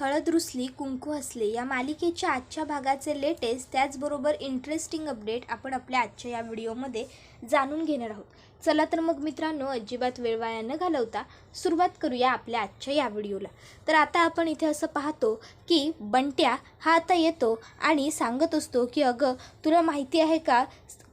हळद रुसली कुंकू हसले या मालिकेच्या आजच्या भागाचे लेटेस्ट त्याचबरोबर इंटरेस्टिंग अपडेट आपण आपल्या आजच्या या व्हिडिओमध्ये जाणून घेणार आहोत. चला तर मग मित्रांनो अजिबात वेळवाया न घालवता सुरुवात करूया आपल्या आजच्या या व्हिडिओला. तर आता आपण इथे असं पाहतो की बंट्या हा आता येतो आणि सांगत असतो की अगं तुला माहिती आहे का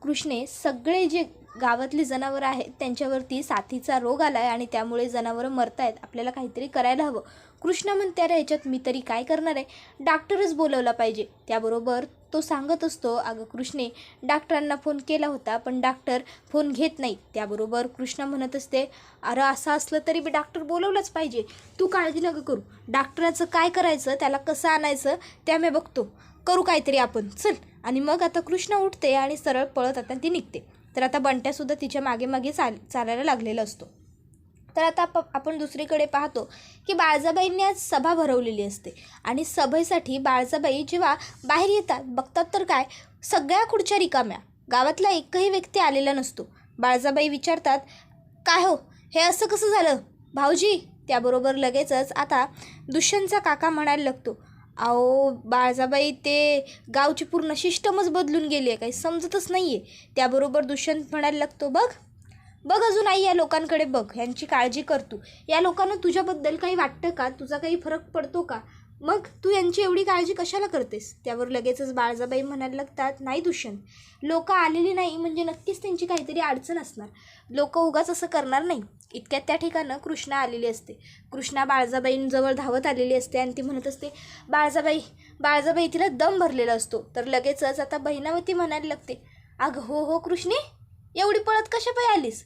कृष्णे सगळे जे गावातली जनावरं आहेत त्यांच्यावरती साथीचा रोग आला आहे आणि त्यामुळे जनावरं मरत आहेत आपल्याला काहीतरी करायला हवं. कृष्ण म्हणते अरे ह्याच्यात मी तरी काय करणार आहे? डॉक्टरच बोलवला पाहिजे. त्याबरोबर तो सांगत असतो अगं कृष्णे डॉक्टरांना फोन केला होता पण डॉक्टर फोन घेत नाही. त्याबरोबर कृष्ण म्हणत असते अरे असं असलं तरी बी डॉक्टर बोलवलंच पाहिजे. तू काळजी नका करू. डॉक्टराचं काय करायचं त्याला कसं आणायचं त्या मी बघतो. करू काहीतरी आपण. चल. आणि मग आता कृष्ण उठते आणि सरळ पळत आता ती निघते. तर आता बंट्यासुद्धा तिच्यामागे मागे चाल चालायला लागलेला असतो. तर आता आप आपण दुसरीकडे पाहतो की बाळजाबाईंनी आज सभा भरवलेली असते. आणि सभेसाठी बाळजाबाई जेव्हा बाहेर येतात बघतात तर काय? सगळ्या खुर्च्या रिकाम्या. गावातला एकही व्यक्ती आलेला नसतो. बाळजाबाई विचारतात काय हो? हे असं कसं झालं? भाऊजी? त्याबरोबर लगेचच आता दुष्यंतचा काका म्हणायला लागतो अहो बाळजाबाई ते गावची पूर्ण सिस्टमच बदलून गेली आहे. काही समजतच नाही आहे त्याबरोबर दुष्यंत म्हणायला लागतो बघ बघ अजून आई या लोकांकडे बघ. यांची काळजी कर तू. या लोकांना तुझ्याबद्दल काही वाटतं का? तुझा काही फरक पडतो का? मग तू यांची एवढी काळजी कशाला करतेस? त्यावर लगेचच बाळजाबाई म्हणायला लागतात नाही दूषण लोक आलेली नाही म्हणजे नक्कीच त्यांची काहीतरी अडचण असणार. लोक उगाच असं करणार नाही. इतक्यात त्या ठिकाणं कृष्णा आलेली असते. कृष्णा बाळजाबाईंजवळ धावत आलेली असते आणि ती म्हणत असते बाळजाबाई बाळजाबाई तिला दम भरलेला असतो. तर लगेचच आता बहिणावती म्हणायला लागते अगं हो हो कृष्णे एवढी पळत कशा पाय आलीस?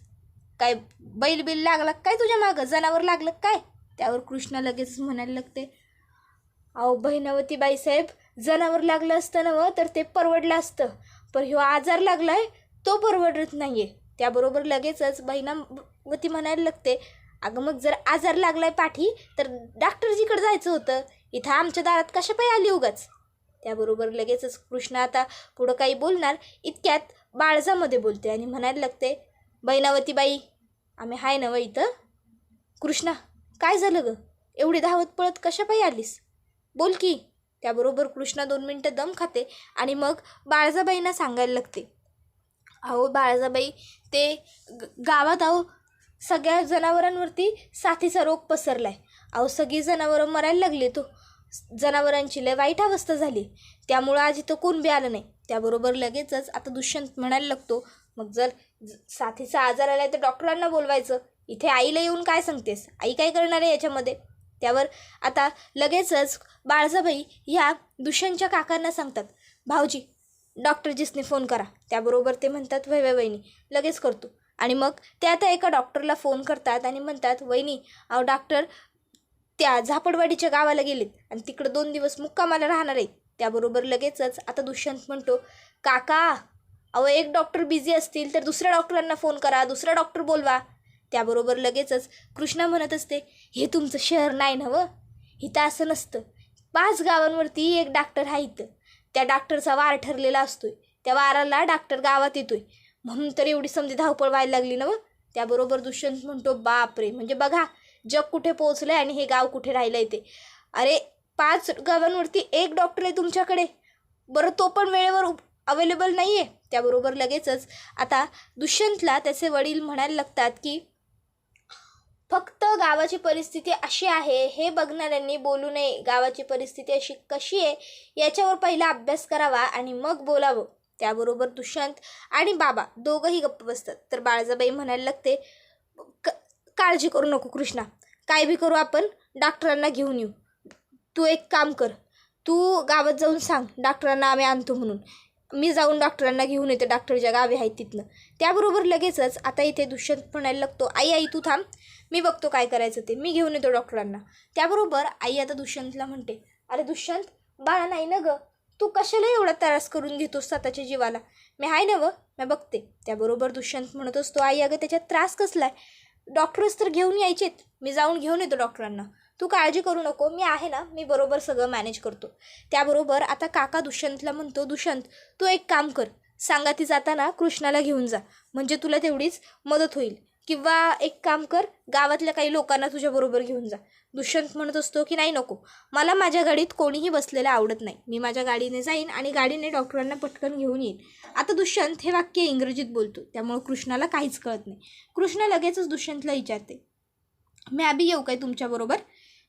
काय बैल बिल लागला काय तुझ्या मागं? जनावर लागलं काय? त्यावर कृष्णा लगेच म्हणायला लागते अहो बहिणावती बाईसाहेब जनावर लागलं असतं ना तर ते परवडलं असतं. पण ह्यो आजार लागलाय तो परवडत नाही आहे त्याबरोबर लगेचच बहिणावती म्हणायला लागते अगं मग जर आजार लागलाय पाठी तर डॉक्टरजीकडे जायचं होतं. इथं आमच्या दारात कशा पाय आली उगाच? त्याबरोबर लगेचच कृष्ण आता पुढं काही बोलणार इतक्यात बाळजामध्ये बोलते आणि म्हणायला लागते बहिणावती बाई आम्ही हाय नवं इथं? कृष्णा काय झालं गं? एवढी धावत पळत कशा पायी आलीस? बोल की. त्याबरोबर कृष्णा दोन मिनटं दम खाते आणि मग बाळजाबाईंना सांगायला लागते. अहो बाळजाबाई ते ग गावात अहो सगळ्या जनावरांवरती साथीचा रोग पसरलाय. अहो सगळी जनावरं मरायला लागली तो. जनावरांची लय वाईट अवस्था झाली. त्यामुळं आज इथं कोण बी आलं नाही. त्याबरोबर लगेचच आता दुष्यंत म्हणायला लागतो मग जर साथीचा आजार आलाय तर डॉक्टरांना बोलवायचं. इथे आईला येऊन काय सांगतेस? आई काय करणार आहे याच्यामध्ये? त्यावर आता लगेचच बाळजाबाई ह्या दुष्यंतच्या काकांना सांगतात भाऊजी डॉक्टरजीसने फोन करा. त्याबरोबर ते म्हणतात वय वहिनी लगेच करतो. आणि मग ते आता एका डॉक्टरला फोन करतात आणि म्हणतात वहिनी अहो डॉक्टर त्या झापडवाडीच्या गावाला गेलेत आणि तिकडं दोन दिवस मुक्कामाला राहणार आहेत. त्याबरोबर लगेचच आता दुष्यंत म्हणतो काका अहो एक डॉक्टर बिझी असतील तर दुसऱ्या डॉक्टरांना फोन करा दुसरा डॉक्टर बोलवा. त्याबरोबर लगेचच कृष्णा म्हणत असते हे तुमचं शहर नाही नवं इथं असं नसतं. पाच गावांवरती एक डॉक्टर आहे इथं. त्या डॉक्टरचा वार ठरलेला असतोय. त्या वाराला डॉक्टर गावात येतोय. म्हणून तर एवढी समजी धावपळ व्हायला लागली ना त्याबरोबर दुष्यंत म्हणतो बापरे म्हणजे बघा जग कुठे पोहोचलंय आणि हे गाव कुठे राहिलंय ते? अरे पाच गावांवरती एक डॉक्टर आहे तुमच्याकडे. बरं तो पण वेळेवर अवेलेबल नाही आहे त्याबरोबर लगेचच आता दुष्यंतला त्याचे वडील म्हणायला लागतात की फक्त गावाची परिस्थिती अशी आहे हे बघणाऱ्यांनी बोलू नये. गावाची परिस्थिती अशी कशी आहे याच्यावर पहिला अभ्यास करावा आणि मग बोलावं. त्याबरोबर दुष्यंत आणि बाबा दोघंही गप्प बसतात. तर बाळजाबाई म्हणायला लागते क काळजी करू नको कृष्णा. काय बी करू आपण डॉक्टरांना घेऊन येऊ. तू एक काम कर. तू गावात जाऊन सांग डॉक्टरांना आम्ही आणतो म्हणून. मी जाऊन डॉक्टरांना घेऊन येते डॉक्टर गावे आहेत तिथनं. त्याबरोबर लगेचच आता इथे दुष्यंत म्हणायला लागतो आई आई तू थांब मी बघतो काय करायचं ते. मी घेऊन येतो डॉक्टरांना. त्याबरोबर आई आता दुष्यंतला म्हणते अरे दुष्यंत बाळा नाही ना गं? तू कशाला एवढा त्रास करून घेतोस स्वतःच्या जीवाला? मी आहे ना व मी बघते. त्याबरोबर दुष्यंत म्हणत असतो आई अगं त्याच्यात त्रास कसला आहे? डॉक्टर्स तर घेऊन यायचेत. मी जाऊन घेऊन येतो डॉक्टरांना. तू काळजी करू नको मी आहे ना मी बरोबर सगळं मॅनेज करतो. त्याबरोबर आता काका दुष्यंतला म्हणतो दुष्यंत तू एक काम कर सांगा ती जाताना कृष्णाला घेऊन जा म्हणजे तुला तेवढीच मदत होईल. किंवा एक काम कर गावातल्या काही लोकांना तुझ्याबरोबर घेऊन जा. दुष्यंत म्हणत असतो की नाही नको मला माझ्या गाडीत कोणीही बसलेलं आवडत नाही. मी माझ्या गाडीने जाईन आणि गाडीने डॉक्टरांना पटकन घेऊन येईन. आता दुष्यंत हे वाक्य इंग्रजीत बोलतो त्यामुळे कृष्णाला काहीच कळत नाही. कृष्ण लगेचच दुष्यंतला विचारते मी आबी येऊ काय तुमच्याबरोबर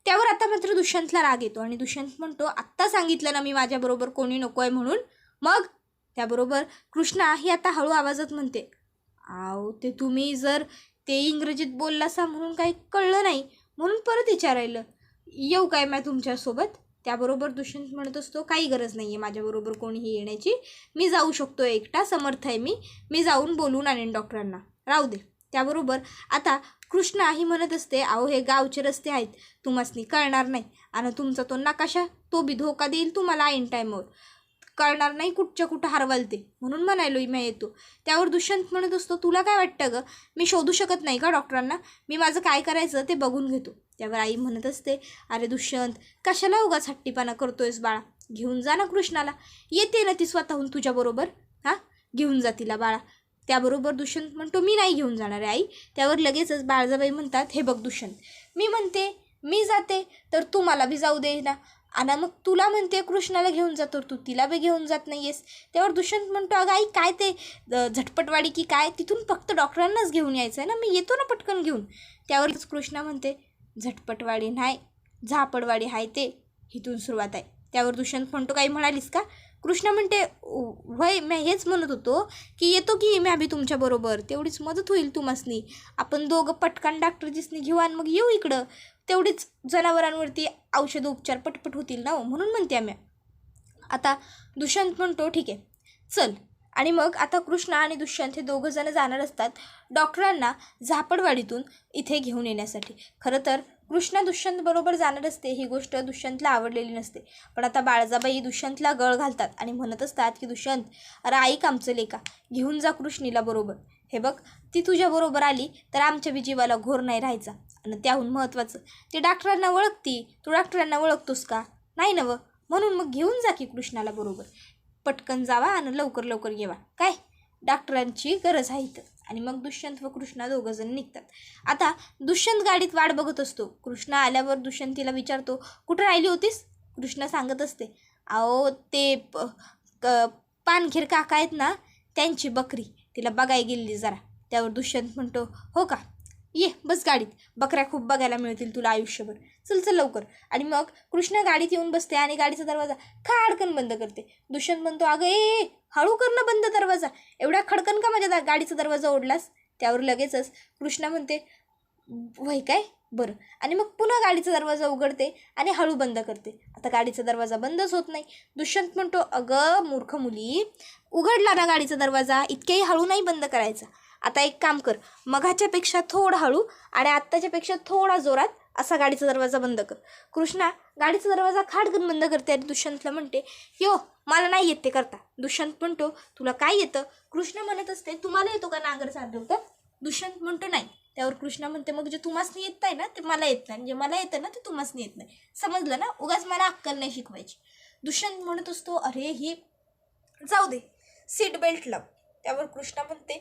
त्यावर आता मात्र दुष्यंतला राग येतो. आणि दुष्यंत म्हणतो आत्ता सांगितलं ना मी माझ्याबरोबर कोणी नको आहे म्हणून. मग? त्याबरोबर कृष्णा ही आता हळू आवाजात म्हणते आव ते तुम्ही जर ते इंग्रजीत बोललासा म्हणून काही कळलं नाही म्हणून परत विचारायलं. येऊ काय मॅ तुमच्यासोबत? त्याबरोबर दुष्यंत म्हणत असतो काही गरज नाही आहे माझ्याबरोबर कोणीही येण्याची. मी जाऊ शकतो एकटा समर्थ आहे मी. मी जाऊन बोलून आणेन डॉक्टरांना. राहू दे. त्याबरोबर आता कृष्णा ही म्हणत असते अहो हे गावचे रस्ते आहेत तुम्हासनी कळणार नाही. आणि तुमचा तो नकाशा तो बी धोका देईल तुम्हाला ऐन टाईमवर. कळणार नाही कुठच्या कुठं हरवाल ते. म्हणून म्हणायलो मी येतो. त्यावर दुष्यंत म्हणत असतो तुला काय वाटतं ग? मी शोधू शकत नाही का डॉक्टरांना. मी माझं काय करायचं ते बघून घेतो. त्यावर आई म्हणत असते अरे दुष्यंत कशाला उगाच हट्टीपणा करतोयस बाळा? घेऊन जा ना कृष्णाला. येते ना ती स्वतःहून तुझ्याबरोबर हां? घेऊन जा तिला बाळा. त्याबरोबर दुष्यंत म्हणतो मी नाही घेऊन जाणार आहे आई. त्यावर लगेचच बाळजाबाई म्हणतात हे बघ दुष्यंत मी म्हणते मी जाते तर तू मला बी जाऊ दे ना आणि मग तुला म्हणते कृष्णाला घेऊन जातो तू तिला बी घेऊन जात नाही आहेस त्यावर दुष्यंत म्हणतो अगं आई काय ते झटपटवाडी की काय? तिथून फक्त डॉक्टरांनाच घेऊन यायचं आहे ना? मी येतो ना पटकन घेऊन. त्यावरच कृष्णा म्हणते झटपटवाडी नाही झापडवाडी आहे ते इथून सुरुवात आहे. त्यावर दुष्यंत म्हणतो काही म्हणालीस का? कृष्णा म्हणते वय मी हेच म्हणत होतो की येतो की मी आम्ही तुमच्याबरोबर तेवढीच मदत होईल तुम्हासनी. आपण दोघं पटकन डॉक्टरजीसनी घेऊ आणि मग येऊ इकडं. तेवढीच जनावरांवरती औषध उपचार पटपट होतील ना हो, म्हणून म्हणते आम्ही. आता दुष्यंत म्हणतो ठीक आहे चल. आणि मग आता कृष्णा आणि दुष्यंत हे दोघंजणं जाणार असतात डॉक्टरांना झापडवाडीतून इथे घेऊन येण्यासाठी. खरं तर कृष्णा दुष्यंत बरोबर जाणार असते ही गोष्ट दुष्यंतला आवडलेली नसते. पण आता बाळजाबाई दुष्यंतला गळ घालतात आणि म्हणत असतात की दुष्यंत अरे ऐक आमचं लेका घेऊन जा कृष्णीला बरोबर. हे बघ ती तुझ्याबरोबर आली तर आमच्या बी जीवाला घोर नाही राहायचा. आणि त्याहून महत्त्वाचं ती डॉक्टरांना ओळखती तू डॉक्टरांना ओळखतोस का? नाही नवं. म्हणून मग घेऊन जा की कृष्णाला बरोबर. पटकन जावा आणि लवकर लवकर येवा. काय? डॉक्टरांची गरज आहे इथं. आणि मग दुष्यंत व कृष्णा दोघं जण निघतात. आता दुष्यंत गाडीत वाट बघत असतो. कृष्णा आल्यावर दुष्यंतीला विचारतो कुठं राहिली होतीस? कृष्णा सांगत असते अहो ते प क पानखीर काका आहेत ना त्यांची बकरी. तिला बघाय गेली जरा. त्यावर दुष्यंत म्हणतो हो का? ये बस गाडीत. बकऱ्या खूप बघायला मिळतील तुला आयुष्यभर. चल चल लवकर. आणि मग कृष्णा गाडीत येऊन बसते आणि गाडीचा दरवाजा खाडकन बंद करते. दुष्यंत म्हणतो अगं ए हळू कर ना बंद दरवाजा. एवढा खडकन का माझ्या दा- गाडीचा दरवाजा ओढलास? त्यावर लगेचच कृष्णा म्हणते वय काय? बरं. आणि मग पुन्हा गाडीचा दरवाजा उघडते आणि हळू बंद करते. आता गाडीचा दरवाजा बंदच होत नाही. दुष्यंत म्हणतो अगं मूर्ख मुली उघडला ना गाडीचा दरवाजा. इतक्याही हळू नाही बंद करायचा. आता एक काम कर. मघाच्यापेक्षा थोडं हळू आणि आत्ताच्यापेक्षा थोडा जोरात असा गाडीचा दरवाजा बंद कर. कृष्णा गाडीचा दरवाजा खाडकन बंद करते आणि दुष्यंतला म्हणते यो मला नाही येत ते करता. दुष्यंत म्हणतो तुला काय येतं? कृष्ण म्हणत असते तुम्हाला येतो का नांगर चालवता दुष्यंत म्हणतो नाही. त्यावर कृष्णा म्हणते मग जे तुम्हासनी येत आहे ना ते मला येत नाही. जे मला येतं ना ते तुम्हासनी येत नाही. समजलं ना? उगाच मला अक्कल नाही शिकवायची. दुष्यंत म्हणत असतो अरे हे जाऊ दे. सीट बेल्ट लाव त्यावर कृष्णा म्हणते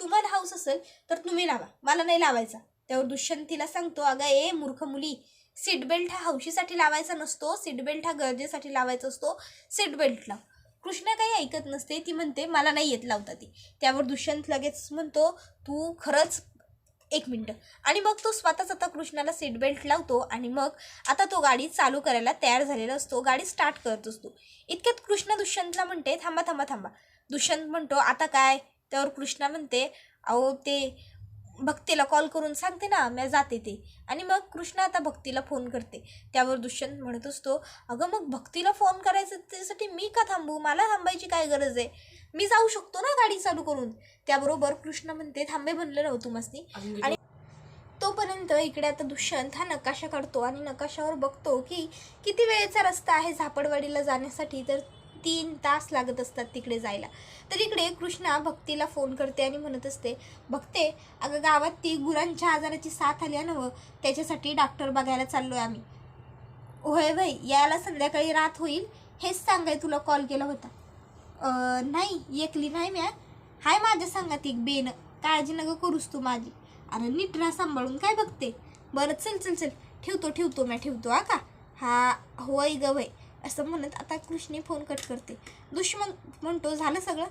तुम्हाला हाऊस असेल तर तुम्ही लावा. मला नाही लावायचा. त्यावर दुष्यंत तिला सांगतो अगं ए मूर्ख मुली सीट बेल्ट हा हौशीसाठी लावायचा नसतो सीट बेल्ट हा गरजेसाठी लावायचा असतो सीट बेल्ट लाव. कृष्णा काही ऐकत नसते. ती म्हणते मला नाही येत लावता ती. त्यावर दुष्यंत लगेच म्हणतो तू खरंच एक मिनटं. आणि मग तो स्वतःच आता कृष्णाला सीट बेल्ट लावतो आणि मग आता तो गाडी चालू करायला तयार झालेला असतो. गाडी स्टार्ट करत असतो. इतक्यात कृष्ण दुष्यंतला म्हणते थांबा थांबा थांबा. दुष्यंत म्हणतो आता काय? त्यावर कृष्णा म्हणते अहो ते भक्तीला कॉल करून सांगते ना मी जाते ते. आणि मग कृष्णा आता भक्तीला फोन करते. त्यावर दुष्यंत म्हणत असतो अगं मग भक्तीला फोन करायचं त्यासाठी मी का थांबू? मला थांबायची काय गरज आहे? मी जाऊ शकतो ना गाडी चालू करून. त्याबरोबर कृष्ण म्हणते थांबे म्हणलं नव्हतं मस्ती आणि तोपर्यंत इकडे आता दुष्यंत हा नकाशा काढतो आणि नकाशावर बघतो की किती वेळेचा रस्ता आहे झापडवाडीला जाण्यासाठी तर तीन तास लागत असतात तिकडे जायला. तर इकडे कृष्णा भक्तीला फोन करते आणि म्हणत असते भक्ते अगं गावात ती गुरांच्या आजाराची साथ आली आहे ना व त्याच्यासाठी डॉक्टर बघायला चाललो आहे आम्ही. होय भाई यायला संध्याकाळी रात होईल हेच सांगाय तुला कॉल केला होता. नाही एकली नाही म्या. हाय माझ्या सांगात एक बेन काळजी नगं करूस तू माझी. अरे नीट राहा सांभाळून काय बघते? बरं चल चल चल ठेवतो ठेवतो म्या ठेवतो हा का? हा होय ग भाई असं म्हणत आता कृष्णे फोन कट करते. दुश्मन म्हणतो झालं सगळं?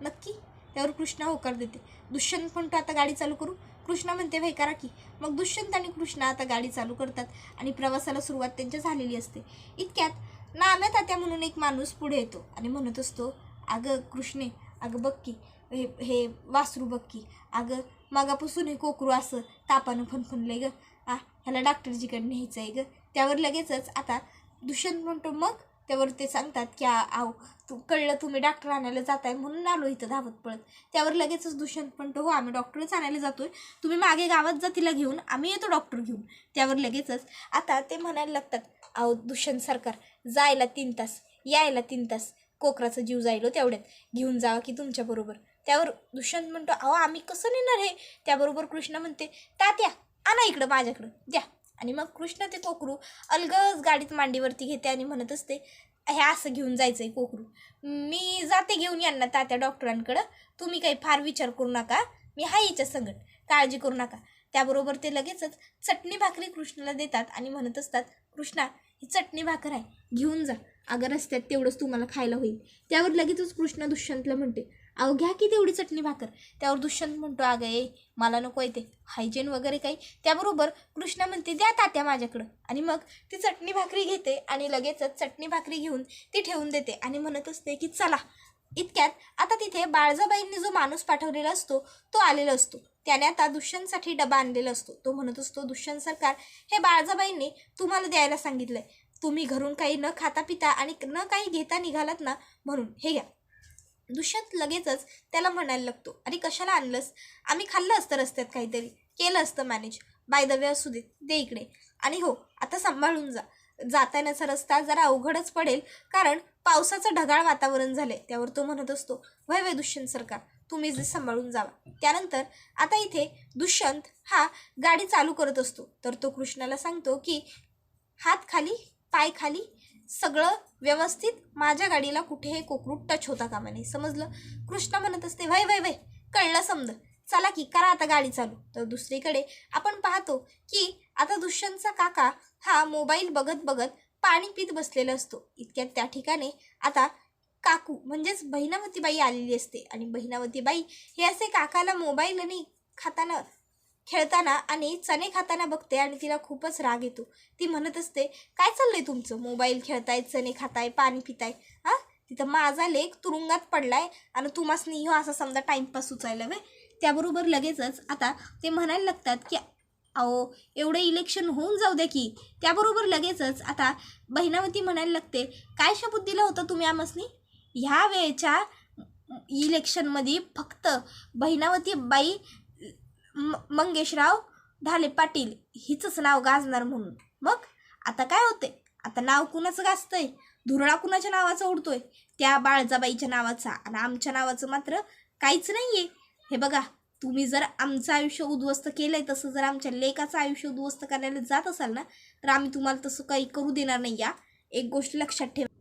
नक्की? त्यावर कृष्णा होकार देते. दुष्यंत म्हणतो आता गाडी चालू करू? कृष्णा म्हणते भाई करा की. मग दुष्यंत आणि कृष्णा आता गाडी चालू करतात आणि प्रवासाला सुरुवात त्यांच्या झालेली असते. इतक्यात नाम्या तात्या म्हणून एक माणूस पुढे येतो आणि म्हणत असतो अगं कृष्णे अगं बघ की हे हे वासरू बघ की अगं मागापासून हे कोकरू असं तापानं फनफनलं आहे गं. आ ह्याला डॉक्टरजीकडे न्यायचं आहे गं. त्यावर लगेचच आता दुष्यंत म्हणतो मग? त्यावर ते सांगतात की आव तू कळलं तुम्ही डॉक्टर आणायला जाताय म्हणून आलो इथं धावत पळत. त्यावर लगेचच दुष्यंत म्हणतो हो आम्ही डॉक्टरच आणायला जातोय. तुम्ही मागे गावात जा तिला घेऊन. आम्ही येतो डॉक्टर घेऊन. त्यावर लगेचच आता ते म्हणायला लागतात अहो दुष्यंत सरकार जायला तीन तास यायला तीन तास कोकराचा जीव जायलो तेवढ्यात. घेऊन जावा की तुमच्याबरोबर त्यावर दुष्यंत म्हणतो अहो आम्ही कसं नेणार हे? त्याबरोबर कृष्ण म्हणते तात्या आणा इकडं माझ्याकडं. द्या. आणि मग कृष्ण ते कोकरू अलगच गाडीत मांडीवरती घेते आणि म्हणत असते हे असं घेऊन जायचं आहे कोकरू. मी जाते घेऊन यांना तात्या डॉक्टरांकडं. तुम्ही काही फार विचार करू नका. मी हा याच्या संगत काळजी करू नका. त्याबरोबर ते लगेचच चटणी भाकरी कृष्णाला देतात आणि म्हणत असतात कृष्णा ही चटणी भाकर आहे. घेऊन जा. अगं रस्त्यात तेवढंच तुम्हाला खायला होईल. त्यावर लगेचच कृष्ण दुष्यंतला म्हणते अहो घ्या की तेवढी चटणी भाकर. त्यावर दुष्यंत म्हणतो अगं ए मला नको येते हायजीन वगैरे काही. त्याबरोबर कृष्णा म्हणते द्या तात्या माझ्याकडं. आणि मग ती चटणी भाकरी घेते आणि लगेचच चटणी भाकरी घेऊन ती ठेवून देते आणि म्हणत असते की चला. इतक्यात आता तिथे बाळजाबाईंनी जो माणूस पाठवलेला असतो तो आलेला असतो. त्याने आता दुष्यंतसाठी डबा आणलेला असतो. तो म्हणत असतो दुष्यंत सरकार हे बाळजाबाईंनी तुम्हाला द्यायला सांगितलंय. तुम्ही घरून काही न खाता पिता आणि न काही घेता निघालात ना म्हणून. हे घ्या. दुष्यंत लगेचच त्याला म्हणायला लागतो अरे कशाला आणलंस? आम्ही खाल्लं असतं रस्त्यात काहीतरी. केलं असतं मॅनेज बाय द वे असू दे दे इकडे. आणि हो आता सांभाळून जा. जातानाचा रस्ता जरा अवघडच पडेल कारण पावसाचं ढगाळ वातावरण झालंय. त्यावर तो म्हणत असतो वय वय दुष्यंत सरकार तुम्ही जे सांभाळून जावा. त्यानंतर आता इथे दुष्यंत हा गाडी चालू करत असतो. तर तो कृष्णाला सांगतो की हात खाली पाय खाली सगळं व्यवस्थित माझ्या गाडीला कुठेही कोकरूट टच होता कामा नाही समजलं? कृष्ण म्हणत असते वय वय वय कळलं समज. चला की करा आता गाडी चालू. तर दुसरीकडे आपण पाहतो की आता दुष्यंतचा काका हा मोबाईल बघत बघत पाणी पित बसलेला असतो. इतक्यात त्या ठिकाणी आता काकू म्हणजेच बहिणावती बाई आलेली असते. आणि बहिणावती बाई हे असे काकाला मोबाईल आणि खाताना खेळताना आणि चणे खाताना बघते आणि तिला खूपच राग येतो. ती म्हणत असते काय चाललंय तुमचं? मोबाईल खेळताय चणे खाताय पाणी पिताय हा? तिथं माझा लेख तुरुंगात पडलाय आणि तुम्हासनी हो असा समजा टाइमपास सुचायला वे त्याबरोबर लगेचच आता ते म्हणायला लागतात की अहो एवढं इलेक्शन होऊन जाऊ द्या की. त्याबरोबर लगेचच आता बहिणावती म्हणायला लागते काय शपथ दिला होता तुम्ही आमसनी ह्या वेळेच्या इलेक्शनमध्ये फक्त बहिणावती बाई मंगेशराव ढाले पाटील हिचंच नाव गाजणार म्हणून. मग? आता काय होते आता नाव कुणाचं गाजतंय? धुरळा कुणाच्या नावाचा उडतोय? त्या बाळजाबाईच्या नावाचा आणि आमच्या नावाचं मात्र काहीच नाही आहे हे बघा तुम्ही जर आमचं आयुष्य उद्ध्वस्त केलंय तसं जर आमच्या लेकाचं आयुष्य उद्ध्वस्त करायला जात असाल ना तर आम्ही तुम्हाला तसं काही करू देणार नाही या. एक गोष्ट लक्षात ठेवा.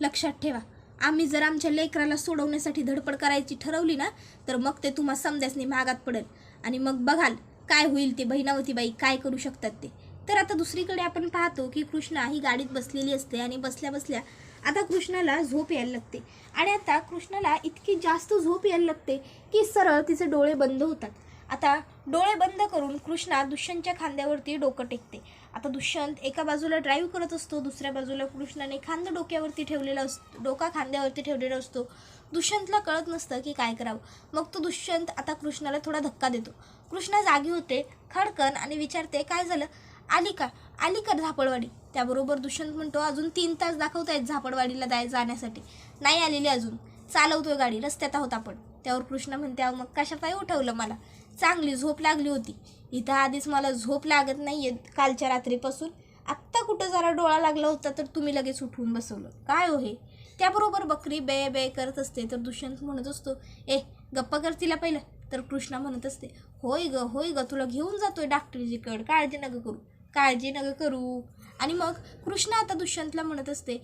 लक्षात ठेवा. आम्ही जर आमच्या लेकराला सोडवण्यासाठी धडपड करायची ठरवली ना तर मग ते तुम्हा समजासनी महागात पडेल. आणि मग बघाल काय होईल ते बहिणावती बाई काय करू शकतात ते. तर आता दुसरीकडे आपण पाहतो की कृष्णा ही गाडीत बसलेली असते आणि बसल्या बसल्या आता कृष्णाला झोप यायला लागते. आणि आता कृष्णाला इतकी जास्त झोप यायला लागते की सरळ तिचे डोळे बंद होतात. आता डोळे बंद करून कृष्णा दुष्यंतच्या खांद्यावरती डोकं टेकते. आता दुष्यंत एका बाजूला ड्राईव्ह करत असतो दुसऱ्या बाजूला कृष्णाने खांदा डोक्यावरती ठेवलेला असतो डोका खांद्यावरती ठेवलेला असतो. दुष्यंतला कळत नसतं की काय करावं. मग तो दुष्यंत आता कृष्णाला थोडा धक्का देतो. कृष्णा जागी होते खडकन आणि विचारते काय झालं? आली का आली का झापडवाडी. त्याबरोबर दुष्यंत म्हणतो अजून तीन तास दाखवत आहेत झापडवाडीला जाय जाण्यासाठी. नाही आलेली अजून. चालवतोय गाडी रस्त्यात आहोत आपण. त्यावर कृष्ण म्हणते मग कशा उठवलं मला? चांगली झोप लागली होती. इथं आधीच मला झोप लागत नाही आहे कालच्या रात्रीपासून. आत्ता कुठं जरा डोळा लागला होता तर तुम्ही लगेच उठवून बसवलं. काय हो हे? त्याबरोबर बकरी बे बे करत असते तर दुष्यंत म्हणत असतो ए गप्पा कर तिला पहिलं. तर कृष्णा म्हणत असते होय ग होय ग तुला घेऊन जातोय डॉक्टरजीकडे काळजी नगं करू काळजी नका करू. आणि मग कृष्णा आता दुष्यंतला म्हणत असते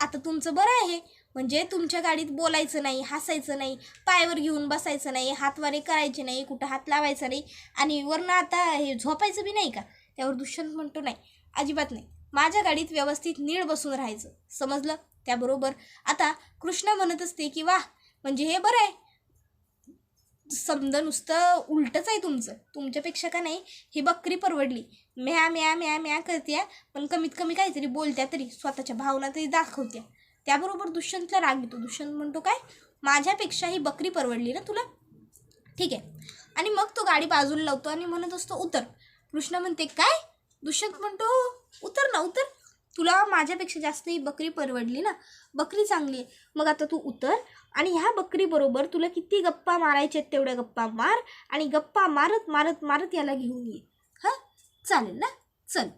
आता तुमचं बरं आहे म्हणजे तुमच्या गाडीत बोलायचं नाही हसायचं नाही पायावर घेऊन बसायचं नाही हातवारे करायचे नाही कुठं हात लावायचा नाही आणि वरनं आता हे झोपायचं बी नाही का? त्यावर दुष्यंत म्हणतो नाही अजिबात नाही. माझ्या गाडीत व्यवस्थित नीळ बसून राहायचं. समजलं? त्याबरोबर आता कृष्णा म्हणत असते की वाह म्हणजे हे बरं आहे. समजा नुसतं उलटंच आहे तुमचं. तुमच्यापेक्षा का नाही ही बकरी परवडली. म्या म्या म्या म्या करते पण कमीत कमी काहीतरी बोलत्या तरी स्वतःच्या भावना तरी दाखवत्या. त्याबरोबर दुष्यंतला राग येतो. दुष्यंत म्हणतो काय माझ्यापेक्षा ही बकरी परवडली ना तुला? ठीक आहे. आणि मग तो गाडी बाजूला लावतो आणि म्हणत असतो उतर. कृष्ण म्हणते काय? दुष्यंत म्हणतो हो, उतर ना उतर. तुला माझ्यापेक्षा जास्त ही बकरी परवडली ना? बकरी चांगली आहे. मग आता तू उतर आणि ह्या बकरीबरोबर तुला किती गप्पा मारायच्या आहेत तेवढ्या गप्पा मार आणि गप्पा मारत मारत मारत याला घेऊन ये. हां? चालेल ना? चल.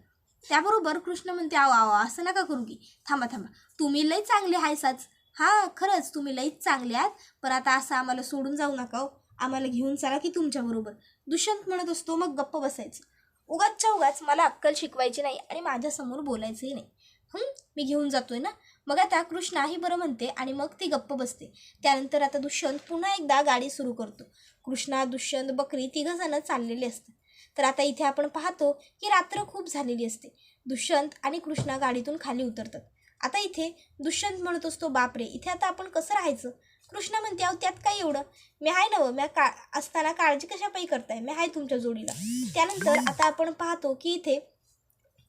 त्याबरोबर कृष्ण म्हणते आवा आवा असं नका करू की. थांबा थांबा. तुम्ही लई चांगले आहेसाच हां खरंच तुम्ही लईच चांगले आहात. पण आता असं आम्हाला सोडून जाऊ नका हो. आम्हाला घेऊन चला की तुमच्याबरोबर दुष्यंत म्हणत असतो मग गप्प बसायचं. उगाचच्या उगाच मला अक्कल शिकवायची नाही आणि माझ्यासमोर बोलायचंही नाही. मी घेऊन जातोय ना? मग आता कृष्णा ही बरं म्हणते आणि मग ती गप्प बसते. त्यानंतर आता दुष्यंत पुन्हा एकदा गाडी सुरू करतो. कृष्णा दुष्यंत बकरी तिघंजणं चाललेली असतात. तर आता इथे आपण पाहतो की रात्र खूप झालेली असते. दुष्यंत आणि कृष्णा गाडीतून खाली उतरतात. आता इथे दुष्यंत म्हणत असतो बापरे इथे आता आपण कसं राहायचं? कृष्णा म्हणते अहो त्यात काय एवढं? मी आहे ना हो, म्या का असताना काळजी कशापायी करताय? मी आहे तुमच्या जोडीला. त्यानंतर आता आपण पाहतो की इथे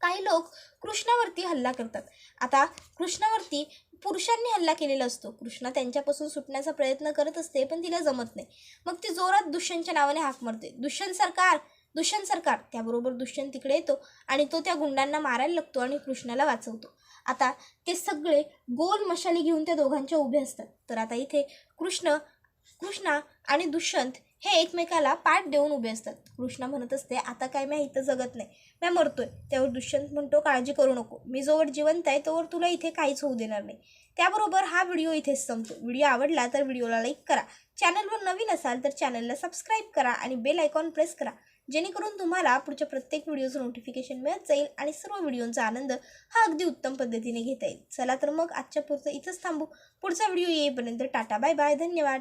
काही लोक कृष्णावरती हल्ला करतात. आता कृष्णावरती पुरुषांनी हल्ला केलेला असतो. कृष्णा त्यांच्यापासून सुटण्याचा प्रयत्न करत असते पण तिला जमत नाही. मग ती जोरात दुष्यंतच्या नावाने हाक मारते. दुष्यंत सरकार दुष्यंत सरकार. त्याबरोबर दुष्यंत तिकडे येतो आणि तो त्या गुंडांना मारायला लागतो आणि कृष्णाला वाचवतो. आता ते सगळे गोल मशाली घेऊन त्या दोघांच्या उभे असतात. तर आता इथे कृष्ण कृष्णा आणि दुष्यंत हे एकमेकाला पाठ देऊन उभे असतात. कृष्णा म्हणत असते आता काय मी इथं जगत नाही. मी मरतोय. त्यावर दुष्यंत म्हणतो काळजी करू नको. मी जोवर जिवंत आहे तोवर तुला इथे काहीच होऊ देणार नाही. त्याबरोबर हा व्हिडिओ इथेच संपतो. व्हिडिओ आवडला तर व्हिडिओला लाईक करा. चॅनलवर नवीन असाल तर चॅनलला सबस्क्राईब करा आणि बेल आयकॉन प्रेस करा. जेणेकरून तुम्हाला पुढच्या प्रत्येक व्हिडिओचं नोटिफिकेशन मिळत जाईल आणि सर्व व्हिडिओंचा आनंद हा अगदी उत्तम पद्धतीने घेता येईल. चला तर मग आजच्या पुरतं इथंच थांबू. पुढचा व्हिडिओ येईपर्यंत टाटा बाय बाय. धन्यवाद.